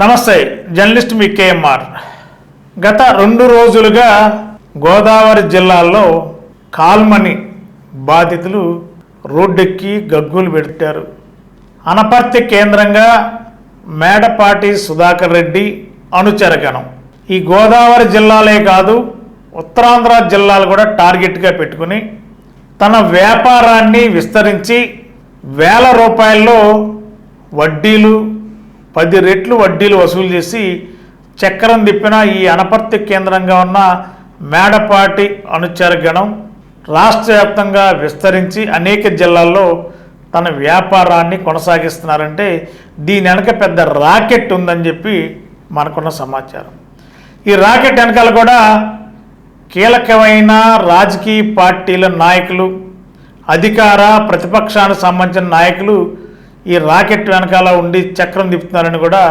నమస్తే జర్నలిస్ట్ మీ కేఎంఆర్. గత రెండు రోజులుగా గోదావరి జిల్లాలో కాల్మని బాధితులు రోడ్డెక్కి గగ్గులు పెట్టారు. అనపర్తి కేంద్రంగా మేడపాటి సుధాకర్ రెడ్డి అనుచరగణం. ఈ గోదావరి జిల్లాలే కాదు ఉత్తరాంధ్ర జిల్లాలు కూడా టార్గెట్గా పెట్టుకుని తన వ్యాపారాన్ని విస్తరించి వేల రూపాయల్లో వడ్డీలు పది రెట్లు వడ్డీలు వసూలు చేసి చక్రం తిప్పిన ఈ అనపర్తి కేంద్రంగా ఉన్న మేడపాటి అనుచర గణం రాష్ట్ర వ్యాప్తంగా విస్తరించి అనేక జిల్లాల్లో తన వ్యాపారాన్ని కొనసాగిస్తున్నారంటే దీని వెనక పెద్ద రాకెట్ ఉందని చెప్పి మనకున్న సమాచారం. ఈ రాకెట్ వెనకాల కూడా కీలకమైన రాజకీయ పార్టీల నాయకులు అధికార ప్రతిపక్షానికి సంబంధించిన నాయకులు ఈ రాకెట్ వెనకాల ఉండి చక్రం తిప్పుతున్నారని కూడా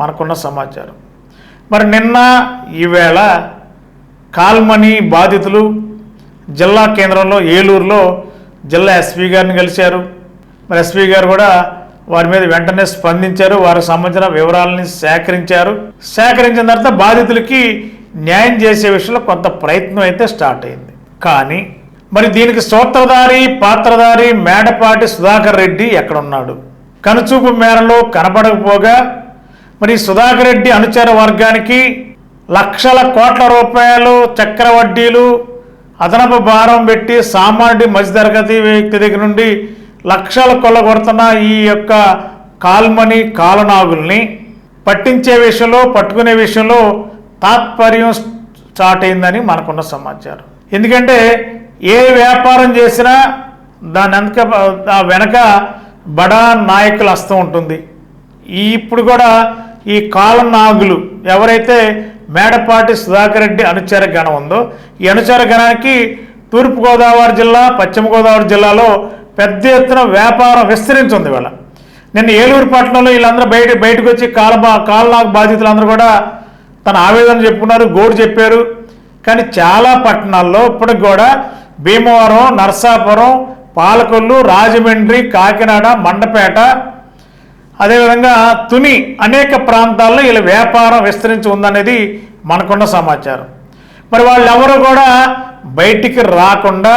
మనకున్న సమాచారం. మరి నిన్న ఈవేళ కాల్మని బాధితులు జిల్లా కేంద్రంలో ఏలూరులో జిల్లా ఎస్పీ గారిని కలిశారు. మరి ఎస్పీ గారు కూడా వారి మీద వెంటనే స్పందించారు. వారికి సంబంధించిన వివరాలని సేకరించారు. సేకరించిన తర్వాత బాధితులకి న్యాయం చేసే విషయంలో కొంత ప్రయత్నం అయితే స్టార్ట్ అయింది. కానీ మరి దీనికి సూత్రధారి పాత్రధారి మేడపాటి సుధాకర్ రెడ్డి ఎక్కడున్నాడు? కనుచూపు మేరలో కనపడకపోగా మరి సుధాకర్ రెడ్డి అనుచర వర్గానికి లక్షల కోట్ల రూపాయలు చక్ర వడ్డీలు అదనపు భారం పెట్టి సామాన్యుడి మధ్యతరగతి వ్యక్తి దగ్గర నుండి లక్షల కొల్లగొడుతున్న ఈ యొక్క కాల్మని కాలనాగుల్ని పట్టించే విషయంలో పట్టుకునే విషయంలో తాత్పర్యం స్టార్ట్ అయిందని మనకున్న సమాచారం. ఎందుకంటే ఏ వ్యాపారం చేసినా దాని వెనక ఆ వెనక బడా నాయకుల హస్తం ఉంటుంది. ఈ ఇప్పుడు కూడా ఈ కాలనాగులు ఎవరైతే మేడపాటి సుధాకర్ రెడ్డి అనుచర గణం ఉందో ఈ అనుచర గణానికి తూర్పుగోదావరి జిల్లా పశ్చిమ గోదావరి జిల్లాలో పెద్ద ఎత్తున వ్యాపారం విస్తరించింది వీళ్ళ నిన్న ఏలూరు పట్టణంలో వీళ్ళందరూ బయట బయటకు వచ్చి కాల కాలనాగు బాధితులందరూ కూడా తన ఆవేదన చెప్పుకున్నారు గోడు చెప్పారు. కానీ చాలా పట్టణాల్లో ఇప్పటికి కూడా భీమవరం నర్సాపురం పాలకొల్లు రాజమండ్రి కాకినాడ మండపేట అదేవిధంగా తుని అనేక ప్రాంతాల్లో వీళ్ళ వ్యాపారం విస్తరించి ఉందనేది మనకున్న సమాచారం. మరి వాళ్ళెవరూ కూడా బయటికి రాకుండా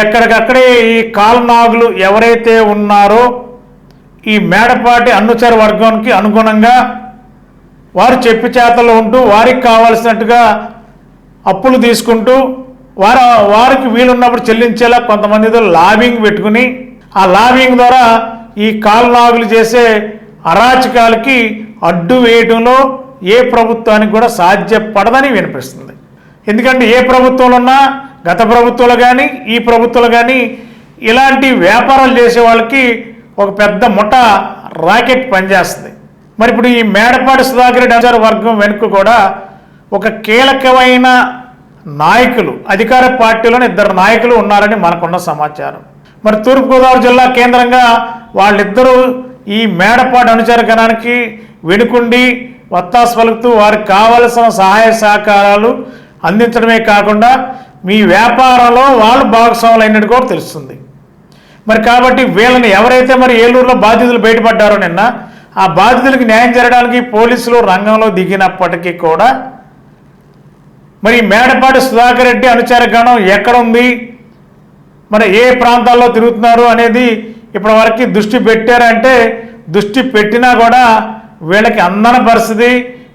ఎక్కడికక్కడే ఈ కాలనాగులు ఎవరైతే ఉన్నారో ఈ మేడపాటి అనుచర వర్గానికి అనుగుణంగా వారు చెప్పి చేతల్లో ఉంటూ వారికి కావాల్సినట్టుగా అప్పులు తీసుకుంటూ వారు వారికి వీలున్నప్పుడు చెల్లించేలా కొంతమందితో లాబింగ్ పెట్టుకుని ఆ లాబింగ్ ద్వారా ఈ కాలనాగులు చేసే అరాచకాలకి అడ్డు వేయడంలో ఏ ప్రభుత్వానికి కూడా సాధ్యపడదని వినిపిస్తుంది. ఎందుకంటే ఏ ప్రభుత్వంలో ఉన్నా గత ప్రభుత్వాలు కానీ ఈ ప్రభుత్వాలు కానీ ఇలాంటి వ్యాపారాలు చేసే వాళ్ళకి ఒక పెద్ద ముఠ రాకెట్ పనిచేస్తుంది. మరి ఇప్పుడు ఈ మేడపాటి సుధాకర్ రెడ్డి వర్గం వెనుక కూడా ఒక కీలకమైన నాయకులు అధికార పార్టీలోని ఇద్దరు నాయకులు ఉన్నారని మనకున్న సమాచారం. మరి తూర్పుగోదావరి జిల్లా కేంద్రంగా వాళ్ళిద్దరూ ఈ మేడపాటి అనుచర గణానికి వెనుకుండి వత్తాసు పలుకుతూ వారికి కావలసిన సహాయ సహకారాలు అందించడమే కాకుండా మీ వ్యాపారంలో వాళ్ళు భాగస్వాములు అయినట్టు కూడా తెలుస్తుంది. మరి కాబట్టి వీళ్ళని ఎవరైతే మరి ఏలూరులో బాధితులు బయటపడ్డారో నిన్న ఆ బాధితులకు న్యాయం జరగడానికి పోలీసులు రంగంలో దిగినప్పటికీ కూడా మరి మేడపాటి సుధాకర్ రెడ్డి అనుచర గణం ఎక్కడుంది? మరి ఏ ప్రాంతాల్లో తిరుగుతున్నారు అనేది ఇప్పటి వరకు దృష్టి పెట్టారంటే దృష్టి పెట్టినా కూడా వీళ్ళకి అందని పరిస్థితి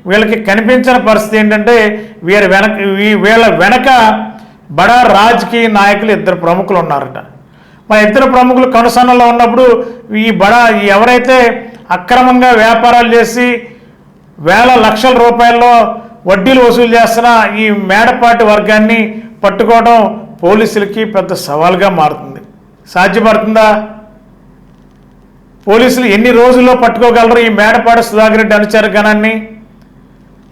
వీళ్ళకి కనిపించిన పరిస్థితి ఏంటంటే వీరి వెనక వీళ్ళ వెనక బడా రాజకీయ నాయకులు ఇద్దరు ప్రముఖులు ఉన్నారట. మరి ఇద్దరు ప్రముఖులు కనుసన్నలో ఉన్నప్పుడు ఈ బడా ఎవరైతే అక్రమంగా వ్యాపారాలు చేసి వేల లక్షల రూపాయల్లో వడ్డీలు వసూలు చేస్తున్న ఈ మేడపాటి వర్గాన్ని పట్టుకోవడం పోలీసులకి పెద్ద సవాల్గా మారుతుంది. సాధ్యపడుతుందా? పోలీసులు ఎన్ని రోజుల్లో పట్టుకోగలరు ఈ మేడపాటి సుధాకర్ రెడ్డి అనుచర గణాన్ని?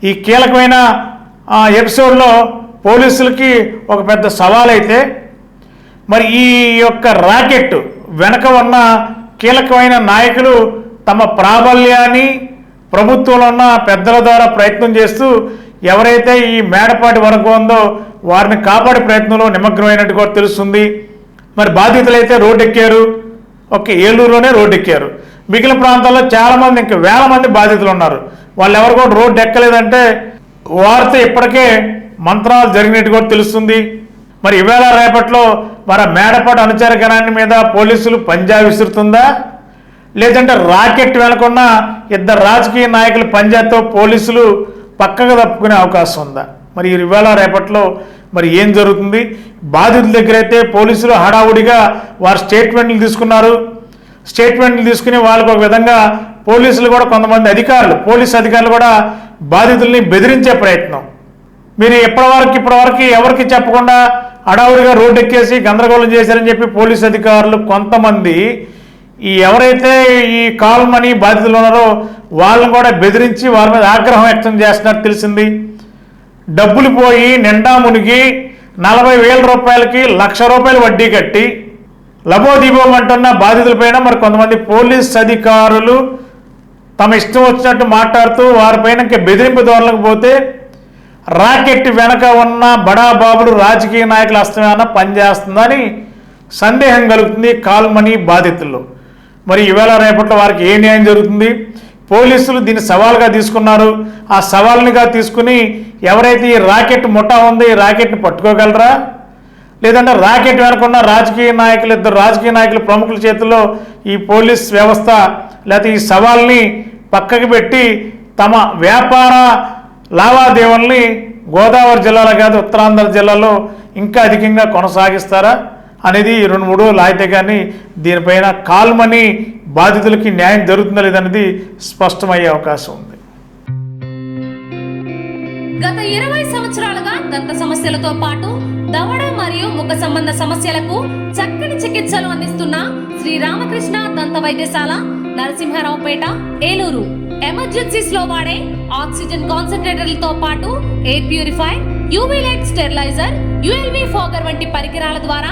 ఈ కీలకమైన ఆ, ఎపిసోడ్లో పోలీసులకి ఒక పెద్ద సవాల్ అయితే మరి ఈ యొక్క రాకెట్ వెనక ఉన్న కీలకమైన నాయకులు తమ ప్రాబల్యాన్ని ప్రభుత్వంలో ఉన్న పెద్దల ద్వారా ప్రయత్నం చేస్తూ ఎవరైతే ఈ మేడపాటి వరకు ఉందో వారిని కాపాడే ప్రయత్నంలో నిమగ్నమైనట్టు కూడా తెలుస్తుంది. మరి బాధితులైతే రోడ్డు ఎక్కారు ఒక ఏలూరులోనే రోడ్డు ఎక్కారు మిగిలిన ప్రాంతాల్లో చాలామంది ఇంకా వేల మంది బాధితులు ఉన్నారు. వాళ్ళు ఎవరు కూడా రోడ్డు ఎక్కలేదంటే వారితో ఇప్పటికే మంత్రాలు జరిగినట్టు కూడా తెలుస్తుంది. మరి ఇవాళ రేపట్లో మరి మేడపాటి అనుచరగణాన్ని మీద పోలీసులు పంజా విసురుతుందా? లేదంటే రాకెట్ వెనకున్న ఇద్దరు రాజకీయ నాయకుల పంజాతో పోలీసులు పక్కగా తప్పుకునే అవకాశం ఉందా? మరి ఇవాళ రేపట్లో మరి ఏం జరుగుతుంది? బాధితుల దగ్గర అయితే పోలీసులు హడావుడిగా వారు స్టేట్మెంట్లు తీసుకున్నారు. స్టేట్మెంట్లు తీసుకుని వాళ్ళకు ఒక విధంగా పోలీసులు కూడా కొంతమంది అధికారులు పోలీస్ అధికారులు కూడా బాధితుల్ని బెదిరించే ప్రయత్నం. మీరు ఇప్పటివరకు ఇప్పటివరకు ఎవరికి చెప్పకుండా హడావుడిగా రోడ్డు ఎక్కేసి గందరగోళం చేశారని చెప్పి పోలీస్ అధికారులు కొంతమంది ఈ ఎవరైతే ఈ కాల్ మనీ బాధితులు ఉన్నారో వాళ్ళని కూడా బెదిరించి వారి మీద ఆగ్రహం వ్యక్తం చేస్తున్నట్టు తెలిసింది. డబ్బులు పోయి నిండా మునిగి నలభై వేల రూపాయలకి లక్ష రూపాయలు వడ్డీ కట్టి లబోదీపమంటున్న బాధితులపైన మరి కొంతమంది పోలీస్ అధికారులు తమ ఇష్టం వచ్చినట్టు మాట్లాడుతూ వారిపైన ఇంకా బెదిరింపు ధోరణకు పోతే రాకెట్ వెనక ఉన్న బడాబాబులు రాజకీయ నాయకుల హస్తమేమన్నా పనిచేస్తుందని సందేహం కలుగుతుంది కాల్మనీ బాధితుల్లో. మరి ఈవేళ రేపట్లో వారికి ఏ న్యాయం జరుగుతుంది? పోలీసులు దీన్ని సవాల్గా తీసుకున్నారు. ఆ సవాల్నిగా తీసుకుని ఎవరైతే ఈ రాకెట్ ముఠా ఉంది ఈ రాకెట్ని పట్టుకోగలరా? లేదంటే రాకెట్ వెనకున్న రాజకీయ నాయకులు ఇద్దరు రాజకీయ నాయకులు ప్రముఖుల చేతిలో ఈ పోలీస్ వ్యవస్థ లేకపోతే ఈ సవాల్ని పక్కకి పెట్టి తమ వ్యాపార లావాదేవీల్ని గోదావరి జిల్లాలో కాదు ఉత్తరాంధ్ర జిల్లాలో ఇంకా అధికంగా కొనసాగిస్తారా? అనేది రెండు మూడు రోజులు అయితే కానీ దీనిపైన కాల్మని బాధితులకి న్యాయం జరుగుతుందా లేదనేది స్పష్టమయ్యే అవకాశం ఉంది. గత ఇరవై సంవత్సరాలుగా దంత సమస్యలతో పాటు దవడ మరియు ముఖ సంబంధ సమస్యలకు చక్కని చికిత్సలు అందిస్తున్న శ్రీ రామకృష్ణ దంత వైద్యశాల నరసింహారావుపేట ఏలూరు. ఎమర్జెన్సీస్లో వాడే ఆక్సిజన్ కాన్సన్ట్రేటర్లతో పాటు air purify UV light steriliser ULV fogger వంటి పరికరాల ద్వారా